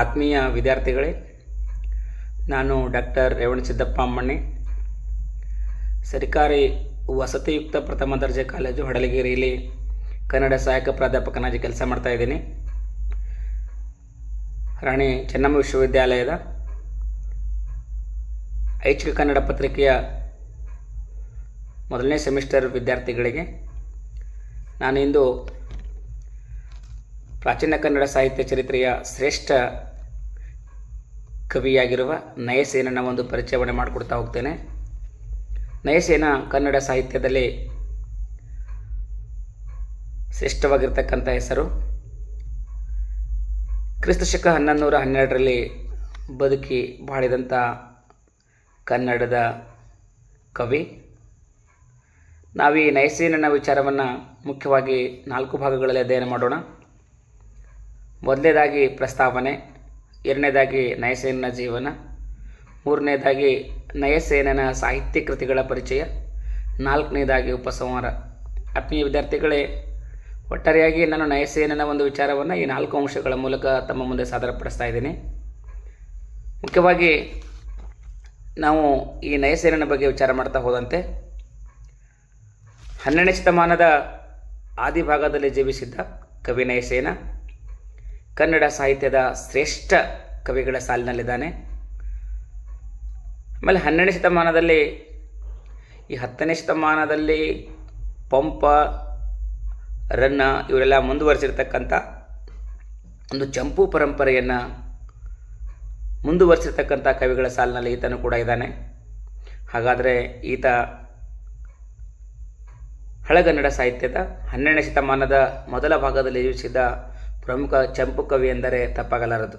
ಆತ್ಮೀಯ ವಿದ್ಯಾರ್ಥಿಗಳೇ, ನಾನು ಡಾಕ್ಟರ್ ರೇವಣ ಸಿದ್ದಪ್ಪ ಅಮ್ಮಣ್ಣಿ. ಸರ್ಕಾರಿ ವಸತಿಯುಕ್ತ ಪ್ರಥಮ ದರ್ಜೆ ಕಾಲೇಜು ಹಡಲಗಿರಿಯಲ್ಲಿ ಕನ್ನಡ ಸಹಾಯಕ ಪ್ರಾಧ್ಯಾಪಕನಾಗಿ ಕೆಲಸ ಮಾಡ್ತಾ ಇದ್ದೀನಿ. ರಾಣಿ ಚೆನ್ನಮ್ಮ ವಿಶ್ವವಿದ್ಯಾಲಯದ ಐಚ್ಛಿಕ ಕನ್ನಡ ಪತ್ರಿಕೆಯ ಮೊದಲನೇ ಸೆಮಿಸ್ಟರ್ ವಿದ್ಯಾರ್ಥಿಗಳಿಗೆ ನಾನಿಂದು ಪ್ರಾಚೀನ ಕನ್ನಡ ಸಾಹಿತ್ಯ ಚರಿತ್ರೆಯ ಶ್ರೇಷ್ಠ ಕವಿಯಾಗಿರುವ ನಯಸೇನನ ಒಂದು ಪರಿಚಯವನ್ನು ಮಾಡಿಕೊಡ್ತಾ ಹೋಗ್ತೇನೆ. ನಯಸೇನ ಕನ್ನಡ ಸಾಹಿತ್ಯದಲ್ಲಿ ಶ್ರೇಷ್ಠವಾಗಿರ್ತಕ್ಕಂಥ ಹೆಸರು. ಕ್ರಿಸ್ತಶಕ ಹನ್ನೊಂದೂರ ಹನ್ನೊಂದು ನೂರ ಹನ್ನೆರಡರಲ್ಲಿ ಬದುಕಿ ಬಾಳಿದಂಥ ಕನ್ನಡದ ಕವಿ. ನಾವು ಈ ನಯಸೇನನ ವಿಚಾರವನ್ನು ಮುಖ್ಯವಾಗಿ ನಾಲ್ಕು ಭಾಗಗಳಲ್ಲಿ ಅಧ್ಯಯನ ಮಾಡೋಣ. ಮೊದಲನೇದಾಗಿ ಪ್ರಸ್ತಾವನೆ, ಎರಡನೇದಾಗಿ ನಯಸೇನನ ಜೀವನ, ಮೂರನೇದಾಗಿ ನಯಸೇನನ ಸಾಹಿತ್ಯ ಕೃತಿಗಳ ಪರಿಚಯ, ನಾಲ್ಕನೇದಾಗಿ ಉಪಸಂಹಾರ. ಆತ್ಮೀಯ ವಿದ್ಯಾರ್ಥಿಗಳೇ, ಒಟ್ಟಾರೆಯಾಗಿ ನಾನು ನಯಸೇನನ ಒಂದು ವಿಚಾರವನ್ನು ಈ ನಾಲ್ಕು ಅಂಶಗಳ ಮೂಲಕ ತಮ್ಮ ಮುಂದೆ ಸಾದರಪಡಿಸ್ತಾ ಇದ್ದೀನಿ. ಮುಖ್ಯವಾಗಿ, ನಾವು ಈ ನಯಸೇನನ ಬಗ್ಗೆ ವಿಚಾರ ಮಾಡ್ತಾ ಹೋದಂತೆ, ಹನ್ನೆರಡನೇ ಶತಮಾನದ ಆದಿಭಾಗದಲ್ಲಿ ಜೀವಿಸಿದ್ದ ಕವಿ ನಯಸೇನ ಕನ್ನಡ ಸಾಹಿತ್ಯದ ಶ್ರೇಷ್ಠ ಕವಿಗಳ ಸಾಲಿನಲ್ಲಿದ್ದಾನೆ. ಆಮೇಲೆ ಹನ್ನೆರಡನೇ ಶತಮಾನದಲ್ಲಿ, ಈ ಹತ್ತನೇ ಶತಮಾನದಲ್ಲಿ ಪಂಪ, ರನ್ನ ಇವರೆಲ್ಲ ಮುಂದುವರೆಸಿರ್ತಕ್ಕಂಥ ಒಂದು ಚಂಪು ಪರಂಪರೆಯನ್ನು ಮುಂದುವರೆಸಿರ್ತಕ್ಕಂಥ ಕವಿಗಳ ಸಾಲಿನಲ್ಲಿ ಈತನು ಕೂಡ ಇದ್ದಾನೆ. ಹಾಗಾದರೆ ಈತ ಹಳಗನ್ನಡ ಸಾಹಿತ್ಯದ ಹನ್ನೆರಡನೇ ಶತಮಾನದ ಮೊದಲ ಭಾಗದಲ್ಲಿ ಜೀವಿಸಿದ ಪ್ರಮುಖ ಚಂಪು ಕವಿ ಎಂದರೆ ತಪ್ಪಾಗಲಾರದು.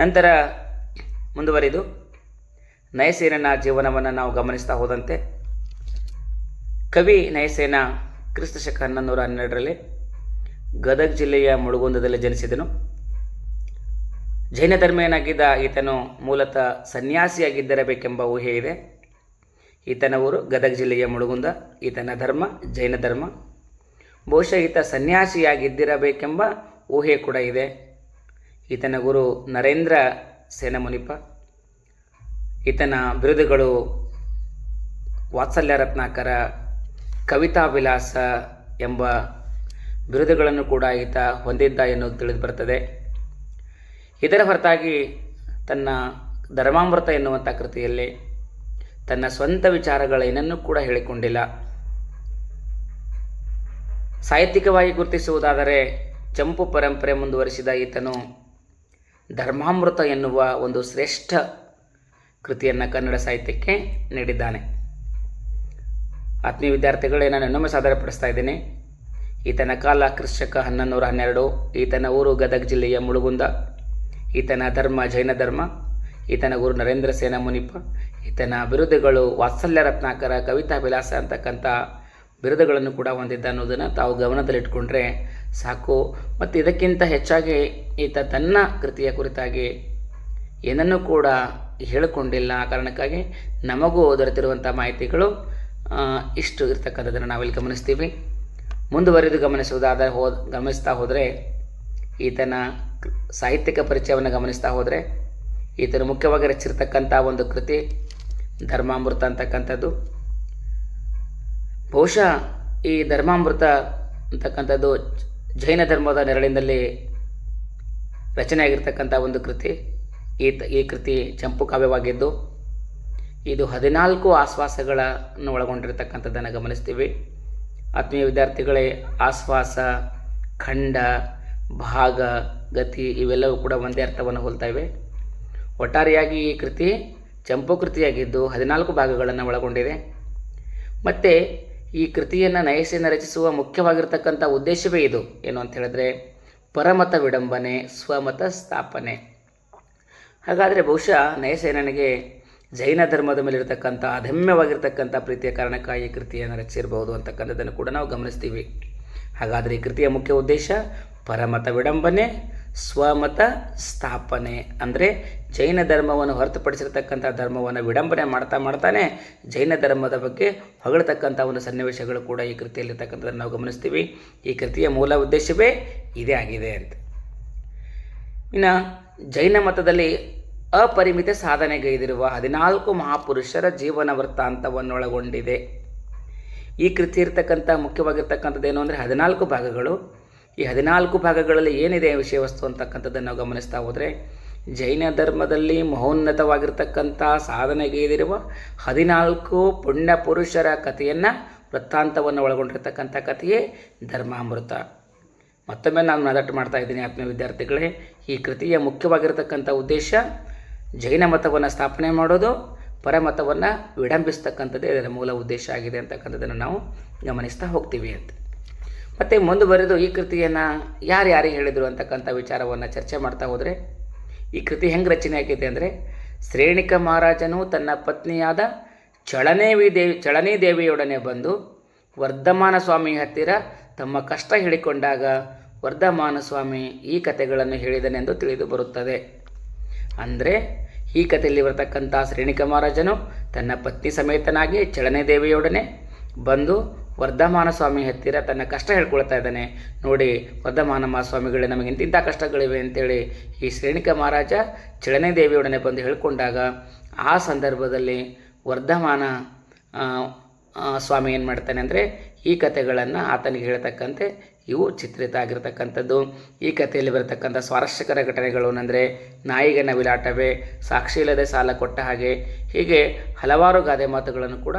ನಂತರ ಮುಂದುವರಿದು, ನಯಸೇನನ ಜೀವನವನ್ನು ನಾವು ಗಮನಿಸ್ತಾ ಹೋದಂತೆ, ಕವಿ ನಯಸೇನ ಕ್ರಿಸ್ತ ಶಕ ಹನ್ನೊಂದು ನೂರ ಹನ್ನೆರಡರಲ್ಲಿ ಗದಗ ಜಿಲ್ಲೆಯ ಮುಳುಗುಂದದಲ್ಲಿ ಜನಿಸಿದನು. ಜೈನ ಧರ್ಮೀಯನಾಗಿದ್ದ ಈತನು ಮೂಲತಃ ಸನ್ಯಾಸಿಯಾಗಿದ್ದಿರಬೇಕೆಂಬ ಊಹೆ ಇದೆ ಈತನ ಊರು ಗದಗ ಜಿಲ್ಲೆಯ ಮುಳುಗುಂದ, ಈತನ ಧರ್ಮ ಜೈನ ಧರ್ಮ. ಬಹುಶಃ ಈತ ಸನ್ಯಾಸಿಯಾಗಿದ್ದಿರಬೇಕೆಂಬ ಊಹೆ ಕೂಡ ಇದೆ. ಈತನ ಗುರು ನರೇಂದ್ರ ಸೇನಮುನಿಪ. ಈತನ ಬಿರುದುಗಳು ವಾತ್ಸಲ್ಯ ರತ್ನಾಕರ, ಕವಿತಾ ವಿಲಾಸ ಎಂಬ ಬಿರುದುಗಳನ್ನು ಕೂಡ ಈತ ಹೊಂದಿದ್ದ ಎನ್ನುವುದು ತಿಳಿದು ಬರ್ತದೆ ಇದರ ಹೊರತಾಗಿ ತನ್ನ ಧರ್ಮಾಮೃತ ಎನ್ನುವಂಥ ಕೃತಿಯಲ್ಲಿ ತನ್ನ ಸ್ವಂತ ವಿಚಾರಗಳೇನನ್ನೂ ಕೂಡ ಹೇಳಿಕೊಂಡಿಲ್ಲ. ಸಾಹಿತ್ಯಿಕವಾಗಿ ಗುರುತಿಸುವುದಾದರೆ ಚಂಪು ಪರಂಪರೆ ಮುಂದುವರಿಸಿದ ಈತನು ಧರ್ಮಾಮೃತ ಎನ್ನುವ ಒಂದು ಶ್ರೇಷ್ಠ ಕೃತಿಯನ್ನು ಕನ್ನಡ ಸಾಹಿತ್ಯಕ್ಕೆ ನೀಡಿದ್ದಾನೆ. ಆತ್ಮೀಯ ವಿದ್ಯಾರ್ಥಿಗಳೇ, ನಾನು ಇನ್ನೊಮ್ಮೆ ಸಾದರಪಡಿಸ್ತಾ ಇದ್ದೀನಿ. ಈತನ ಕಾಲ ಕೃಷಕ ಹನ್ನೊಂದು ನೂರ ಹನ್ನೆರಡು, ಈತನ ಊರು ಗದಗ ಜಿಲ್ಲೆಯ ಮುಳುಗುಂದ, ಈತನ ಧರ್ಮ ಜೈನ ಧರ್ಮ, ಈತನ ಗುರು ನರೇಂದ್ರ ಸೇನಾ ಮುನಿಪ, ಈತನ ಅಭಿವೃದ್ಧಿಗಳು ವಾತ್ಸಲ್ಯ ರತ್ನಾಕರ ಕವಿತಾ ವಿಲಾಸ ಅಂತಕ್ಕಂಥ ಬಿರುದುಗಳನ್ನು ಕೂಡ ಹೊಂದಿದ್ದ ಅನ್ನೋದನ್ನು ತಾವು ಗಮನದಲ್ಲಿಟ್ಕೊಂಡ್ರೆ ಸಾಕು. ಮತ್ತು ಇದಕ್ಕಿಂತ ಹೆಚ್ಚಾಗಿ ಈತ ತನ್ನ ಕೃತಿಯ ಕುರಿತಾಗಿ ಏನನ್ನೂ ಕೂಡ ಹೇಳಿಕೊಂಡಿಲ್ಲ. ಆ ಕಾರಣಕ್ಕಾಗಿ ನಮಗೂ ದೊರೆತಿರುವಂಥ ಮಾಹಿತಿಗಳು ಇಷ್ಟು ಇರ್ತಕ್ಕಂಥದ್ದನ್ನು ನಾವಿಲ್ಲಿ ಗಮನಿಸ್ತೀವಿ. ಮುಂದುವರೆದು ಗಮನಿಸುವುದಾದ ಹೋ, ಗಮನಿಸ್ತಾ ಹೋದರೆ, ಈತನ ಸಾಹಿತ್ಯಿಕ ಪರಿಚಯವನ್ನು ಗಮನಿಸ್ತಾ ಹೋದರೆ, ಈತನು ಮುಖ್ಯವಾಗಿ ರಚಿಸಿರ್ತಕ್ಕಂಥ ಒಂದು ಕೃತಿ, ಧರ್ಮಾಮೃತ ಅಂತಕ್ಕಂಥದ್ದು. ಬಹುಶಃ ಈ ಧರ್ಮಾಮೃತ ಅಂತಕ್ಕಂಥದ್ದು ಜೈನ ಧರ್ಮದ ನೆರಳಿನಲ್ಲಿ ರಚನೆಯಾಗಿರ್ತಕ್ಕಂಥ ಒಂದು ಕೃತಿ. ಈ ಈ ಕೃತಿ ಚಂಪು ಕಾವ್ಯವಾಗಿದ್ದು, ಇದು ಹದಿನಾಲ್ಕು ಆಶ್ವಾಸಗಳನ್ನು ಒಳಗೊಂಡಿರತಕ್ಕಂಥದ್ದನ್ನು ಗಮನಿಸ್ತೀವಿ. ಆತ್ಮೀಯ ವಿದ್ಯಾರ್ಥಿಗಳೇ ಆಶ್ವಾಸ ಖಂಡ, ಭಾಗ, ಗತಿ ಇವೆಲ್ಲವೂ ಕೂಡ ಒಂದೇ ಅರ್ಥವನ್ನು ಹೋಲ್ತಾ ಇವೆ ಒಟ್ಟಾರೆಯಾಗಿ ಈ ಕೃತಿ ಚಂಪು ಕೃತಿಯಾಗಿದ್ದು ಹದಿನಾಲ್ಕು ಭಾಗಗಳನ್ನು ಒಳಗೊಂಡಿದೆ. ಮತ್ತು ಈ ಕೃತಿಯನ್ನು ನಯಸೇನ ರಚಿಸುವ ಮುಖ್ಯವಾಗಿರ್ತಕ್ಕಂಥ ಉದ್ದೇಶವೇ ಇದು. ಏನು ಅಂತ ಹೇಳಿದ್ರೆ, ಪರಮತ ವಿಡಂಬನೆ, ಸ್ವಮತ ಸ್ಥಾಪನೆ. ಹಾಗಾದರೆ ಬಹುಶಃ ನಯಸೇನನಿಗೆ ಜೈನ ಧರ್ಮದ ಮೇಲಿರತಕ್ಕಂಥ ಅದಮ್ಯವಾಗಿರ್ತಕ್ಕಂಥ ಪ್ರೀತಿಯ ಕಾರಣಕ್ಕಾಗಿ ಈ ಕೃತಿಯನ್ನು ರಚಿಸಿರಬಹುದು ಅಂತಕ್ಕಂಥದ್ದನ್ನು ಕೂಡ ನಾವು ಗಮನಿಸ್ತೀವಿ. ಹಾಗಾದರೆ ಈ ಕೃತಿಯ ಮುಖ್ಯ ಉದ್ದೇಶ ಪರಮತ ವಿಡಂಬನೆ ಸ್ವಮತ ಸ್ಥಾಪನೆ ಅಂದರೆ ಜೈನ ಧರ್ಮವನ್ನು ಹೊರತುಪಡಿಸಿರ್ತಕ್ಕಂಥ ಧರ್ಮವನ್ನು ವಿಡಂಬನೆ ಮಾಡ್ತಾ ಮಾಡ್ತಾನೆ. ಜೈನ ಧರ್ಮದ ಬಗ್ಗೆ ಹೊಗಳತಕ್ಕಂಥ ಒಂದು ಸನ್ನಿವೇಶಗಳು ಕೂಡ ಈ ಕೃತಿಯಲ್ಲಿರ್ತಕ್ಕಂಥದ್ದನ್ನು ನಾವು ಗಮನಿಸ್ತೀವಿ. ಈ ಕೃತಿಯ ಮೂಲ ಉದ್ದೇಶವೇ ಇದೇ ಆಗಿದೆ ಅಂತ. ಇನ್ನು ಜೈನ ಮತದಲ್ಲಿ ಅಪರಿಮಿತ ಸಾಧನೆಗೈದಿರುವ ಹದಿನಾಲ್ಕು ಮಹಾಪುರುಷರ ಜೀವನ ವೃತ್ತಾಂತವನ್ನೊಳಗೊಂಡಿದೆ. ಈ ಕೃತಿ ಇರ್ತಕ್ಕಂಥ ಮುಖ್ಯವಾಗಿರ್ತಕ್ಕಂಥದ್ದು ಏನು ಅಂದರೆ ಹದಿನಾಲ್ಕು ಭಾಗಗಳು. ಈ ಹದಿನಾಲ್ಕು ಭಾಗಗಳಲ್ಲಿ ಏನಿದೆ ವಿಷಯ ವಸ್ತು ಅಂತಕ್ಕಂಥದ್ದನ್ನು ನಾವು ಗಮನಿಸ್ತಾ ಹೋದರೆ, ಜೈನ ಧರ್ಮದಲ್ಲಿ ಮಹೋನ್ನತವಾಗಿರ್ತಕ್ಕಂಥ ಸಾಧನೆಗೈದಿರುವ ಹದಿನಾಲ್ಕು ಪುಣ್ಯ ಪುರುಷರ ಕಥೆಯನ್ನು ವೃತ್ತಾಂತವನ್ನು ಒಳಗೊಂಡಿರ್ತಕ್ಕಂಥ ಕಥೆಯೇ ಧರ್ಮಾಮೃತ. ಮತ್ತೊಮ್ಮೆ ನಾನು ಮಾತಾಟ ಮಾಡ್ತಾ ಇದ್ದೀನಿ ಆತ್ಮೀಯ ವಿದ್ಯಾರ್ಥಿಗಳೇ, ಈ ಕೃತಿಯ ಮುಖ್ಯವಾಗಿರತಕ್ಕಂಥ ಉದ್ದೇಶ ಜೈನ ಮತವನ್ನು ಸ್ಥಾಪನೆ ಮಾಡೋದು, ಪರಮತವನ್ನು ವಿಡಂಬಿಸ್ತಕ್ಕಂಥದ್ದೇ ಇದರ ಮೂಲ ಉದ್ದೇಶ ಆಗಿದೆ ಅಂತಕ್ಕಂಥದ್ದನ್ನು ನಾವು ಗಮನಿಸ್ತಾ ಹೋಗ್ತೀವಿ ಅಂತ. ಮತ್ತು ಮುಂದುವರೆದು ಈ ಕೃತಿಯನ್ನು ಯಾರು ಯಾರಿಗೆ ಹೇಳಿದರು ಅಂತಕ್ಕಂಥ ವಿಚಾರವನ್ನು ಚರ್ಚೆ ಮಾಡ್ತಾ ಹೋದರೆ, ಈ ಕೃತಿ ಹೆಂಗೆ ರಚನೆ ಆಗಿದೆ ಅಂದರೆ, ಶ್ರೇಣಿಕ ಮಹಾರಾಜನು ತನ್ನ ಪತ್ನಿಯಾದ ಚಳನೇವಿ ದೇವಿ, ಚಳನಿ ದೇವಿಯೊಡನೆ ಬಂದು ವರ್ಧಮಾನ ಸ್ವಾಮಿ ಹತ್ತಿರ ತಮ್ಮ ಕಷ್ಟ ಹೇಳಿಕೊಂಡಾಗ ವರ್ಧಮಾನ ಸ್ವಾಮಿ ಈ ಕಥೆಗಳನ್ನು ಹೇಳಿದನೆಂದು ತಿಳಿದು ಬರುತ್ತದೆ. ಅಂದರೆ, ಈ ಕಥೆಯಲ್ಲಿ ಬರತಕ್ಕಂಥ ಶ್ರೇಣಿಕ ಮಹಾರಾಜನು ತನ್ನ ಪತ್ನಿ ಸಮೇತನಾಗಿ ಚಳನೇ ದೇವಿಯೊಡನೆ ಬಂದು ವರ್ಧಮಾನ ಸ್ವಾಮಿ ಹತ್ತಿರ ತನ್ನ ಕಷ್ಟ ಹೇಳ್ಕೊಳ್ತಾ ಇದ್ದಾನೆ. ನೋಡಿ, ವರ್ಧಮಾನ ಸ್ವಾಮಿಗಳೇ ನಮಗೆ ಇಂತಿಂಥ ಕಷ್ಟಗಳಿವೆ ಅಂತೇಳಿ ಈ ಶ್ರೇಣಿಕ ಮಹಾರಾಜ ಚಳನೆ ದೇವಿಯೊಡನೆ ಬಂದು ಹೇಳ್ಕೊಂಡಾಗ ಆ ಸಂದರ್ಭದಲ್ಲಿ ವರ್ಧಮಾನ ಸ್ವಾಮಿ ಏನು ಮಾಡ್ತಾನೆ ಅಂದರೆ ಈ ಕಥೆಗಳನ್ನು ಆತನಿಗೆ ಹೇಳ್ತಕ್ಕಂತೆ, ಇವು ಚಿತ್ರಿತ ಆಗಿರತಕ್ಕಂಥದ್ದು. ಈ ಕಥೆಯಲ್ಲಿ ಬರತಕ್ಕಂಥ ಸ್ವಾರಸ್ಯಕರ ಘಟನೆಗಳು ಅಂದರೆ ನಾಯಿಗೆ ನವಿಲಾಟವೇ ಸಾಕ್ಷಿ ಇಲ್ಲದೆ ಸಾಲ ಕೊಟ್ಟ ಹಾಗೆ, ಹೀಗೆ ಹಲವಾರು ಗಾದೆ ಮಾತುಗಳನ್ನು ಕೂಡ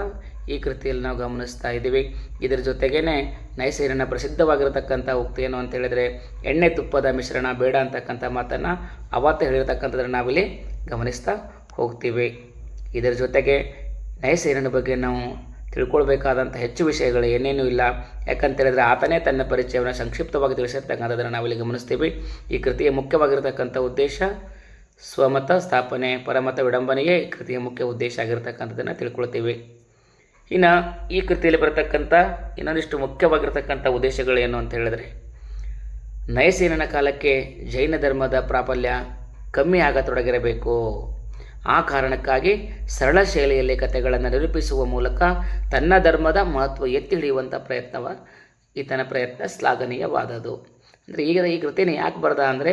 ಈ ಕೃತಿಯಲ್ಲಿ ನಾವು ಗಮನಿಸ್ತಾ ಇದ್ದೀವಿ. ಇದರ ಜೊತೆಗೇನೆ ನೈಸೇರಿನ ಪ್ರಸಿದ್ಧವಾಗಿರತಕ್ಕಂಥ ಉಕ್ತಿ ಏನು ಅಂತ ಹೇಳಿದರೆ, ಎಣ್ಣೆ ತುಪ್ಪದ ಮಿಶ್ರಣ, ಬೇಡ ಅಂತಕ್ಕಂಥ ಮಾತನ್ನು ಅವತ್ತು ಹೇಳಿರ್ತಕ್ಕಂಥದ್ದನ್ನು ನಾವಿಲ್ಲಿ ಗಮನಿಸ್ತಾ ಹೋಗ್ತೀವಿ. ಇದರ ಜೊತೆಗೆ ನೈಸೇರಿನ ಬಗ್ಗೆ ನಾವು ತಿಳ್ಕೊಳ್ಬೇಕಾದಂಥ ಹೆಚ್ಚು ವಿಷಯಗಳು ಏನೇನೂ ಇಲ್ಲ. ಯಾಕಂತ ಹೇಳಿದ್ರೆ ಆತನೇ ತನ್ನ ಪರಿಚಯವನ್ನು ಸಂಕ್ಷಿಪ್ತವಾಗಿ ತಿಳಿಸಿರ್ತಕ್ಕಂಥದ್ದನ್ನು ನಾವಿಲ್ಲಿ ಗಮನಿಸ್ತೀವಿ. ಈ ಕೃತಿಯ ಮುಖ್ಯವಾಗಿರತಕ್ಕಂಥ ಉದ್ದೇಶ ಸ್ವಮತ ಸ್ಥಾಪನೆ, ಪರಮತ ವಿಡಂಬನೆಯೇ ಕೃತಿಯ ಮುಖ್ಯ ಉದ್ದೇಶ ಆಗಿರತಕ್ಕಂಥದ್ದನ್ನು ತಿಳ್ಕೊಳ್ತೀವಿ. ಇನ್ನು ಈ ಕೃತಿಯಲ್ಲಿ ಬರತಕ್ಕಂಥ ಇನ್ನೊಂದಿಷ್ಟು ಮುಖ್ಯವಾಗಿರ್ತಕ್ಕಂಥ ಉದ್ದೇಶಗಳೇನು ಅಂತ ಹೇಳಿದ್ರೆ, ನಯಸೇನನ ಕಾಲಕ್ಕೆ ಜೈನ ಧರ್ಮದ ಪ್ರಾಬಲ್ಯ ಕಮ್ಮಿ ಆಗತೊಡಗಿರಬೇಕು. ಆ ಕಾರಣಕ್ಕಾಗಿ ಸರಳ ಶೈಲಿಯಲ್ಲಿ ಕಥೆಗಳನ್ನು ನಿರೂಪಿಸುವ ಮೂಲಕ ತನ್ನ ಧರ್ಮದ ಮಹತ್ವ ಎತ್ತಿ ಹಿಡಿಯುವಂಥ ಪ್ರಯತ್ನವ ಈತನ ಪ್ರಯತ್ನ ಶ್ಲಾಘನೀಯವಾದದು ಅಂದರೆ ಈಗ ಈ ಕೃತಿನ ಯಾಕೆ ಬರ್ದ ಅಂದರೆ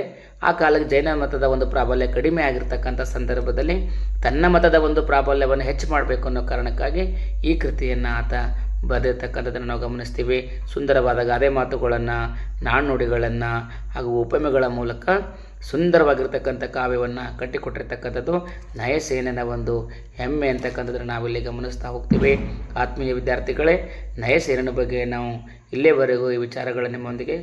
ಆ ಕಾಲಕ್ಕೆ ಜೈನ ಮತದ ಒಂದು ಪ್ರಾಬಲ್ಯ ಕಡಿಮೆ ಆಗಿರ್ತಕ್ಕಂಥ ಸಂದರ್ಭದಲ್ಲಿ ತನ್ನ ಮತದ ಒಂದು ಪ್ರಾಬಲ್ಯವನ್ನು ಹೆಚ್ಚು ಮಾಡಬೇಕು ಅನ್ನೋ ಕಾರಣಕ್ಕಾಗಿ ಈ ಕೃತಿಯನ್ನು ಆತ ಬರೆದಿರ್ತಕ್ಕಂಥದ್ದನ್ನು ನಾವು ಗಮನಿಸ್ತೀವಿ. ಸುಂದರವಾದ ಗಾದೆ ಮಾತುಗಳನ್ನು, ನಾಣ್ಣುಡಿಗಳನ್ನು ಹಾಗೂ ಉಪಮೆಗಳ ಮೂಲಕ ಸುಂದರವಾಗಿರ್ತಕ್ಕಂಥ ಕಾವ್ಯವನ್ನು ಕಟ್ಟಿಕೊಟ್ಟಿರ್ತಕ್ಕಂಥದ್ದು ನಯಸೇನನ ಒಂದು ಹೆಮ್ಮೆ ಅಂತಕ್ಕಂಥದ್ದನ್ನು ನಾವಿಲ್ಲಿ ಗಮನಿಸ್ತಾ ಹೋಗ್ತೀವಿ. ಆತ್ಮೀಯ ವಿದ್ಯಾರ್ಥಿಗಳೇ, ನಯಸೇನನ ಬಗ್ಗೆ ನಾವು ಇಲ್ಲೇವರೆಗೂ ಈ ವಿಚಾರಗಳ ನಿಮ್ಮೊಂದಿಗೆ